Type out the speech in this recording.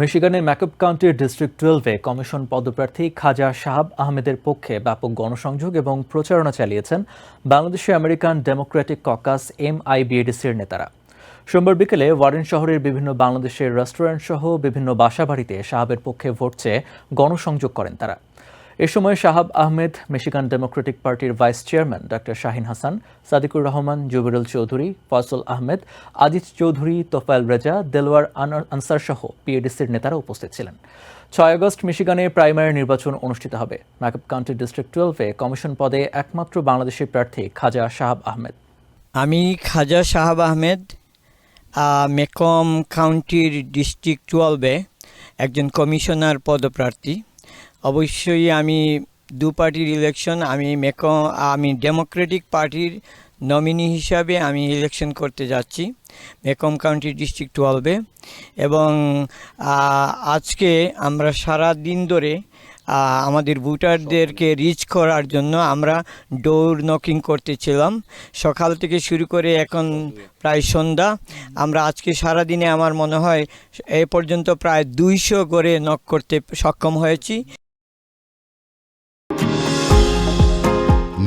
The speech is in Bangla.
মিশিগানের ম্যাকআপ কাউন্টির ডিস্ট্রিক্ট টুয়েলভে কমিশন পদপ্রার্থী খাজা শাহাব আহমেদের পক্ষে ব্যাপক গণসংযোগ এবং প্রচারণা চালিয়েছেন বাংলাদেশে American Democratic caucus M I আইবিএডিসির নেতারা। সোমবার বিকেলে ওয়ারেন শহরের বিভিন্ন বাংলাদেশের রেস্টুরেন্ট সহ বিভিন্ন বাসাবাড়িতে শাহাবের পক্ষে ভোট চেয়ে গণসংযোগ করেন তারা। এ সময় শাহাব আহমেদ, মিশিগান ডেমোক্রেটিক পার্টির vice chairman doctor Shahin Hasan, Sadiqur Rahman, Jubirul Chowdhury, Faisal Ahmed, Aziz Chowdhury, Tofayel Reza, Delwar আন- আনসার সহ পিএডিসির নেতারা উপস্থিত ছিলেন। ছয় আগস্ট মিশিগানে প্রাইমারি নির্বাচন অনুষ্ঠিত হবে। ম্যাকআপ কাউন্টি ডিস্ট্রিক্ট টুয়েলভে কমিশন পদে একমাত্র বাংলাদেশি প্রার্থী খাজা শাহাব আহমেদ। আমি খাজা সাহাব আহমেদ মেকম কাউন্টির ডিস্ট্রিক্ট টুয়েলভে একজন কমিশনার পদপ্রার্থী। অবশ্যই আমি দু পার্টির ইলেকশন আমি মেকম আমি ডেমোক্রেটিক পার্টির নমিনি হিসাবে আমি ইলেকশন করতে যাচ্ছি মেকম কাউন্টি ডিস্ট্রিক্ট টুয়েলভে এবং আজকে আমরা সারা দিন ধরে আমাদের ভোটারদেরকে রিচ করার জন্য আমরা ডোর নকিং করতেছিলাম সকাল থেকে শুরু করে এখন প্রায় সন্ধ্যা। আমরা আজকে সারা দিনে আমার মনে হয় এ পর্যন্ত প্রায় দুইশো করে নক করতে সক্ষম হয়েছি।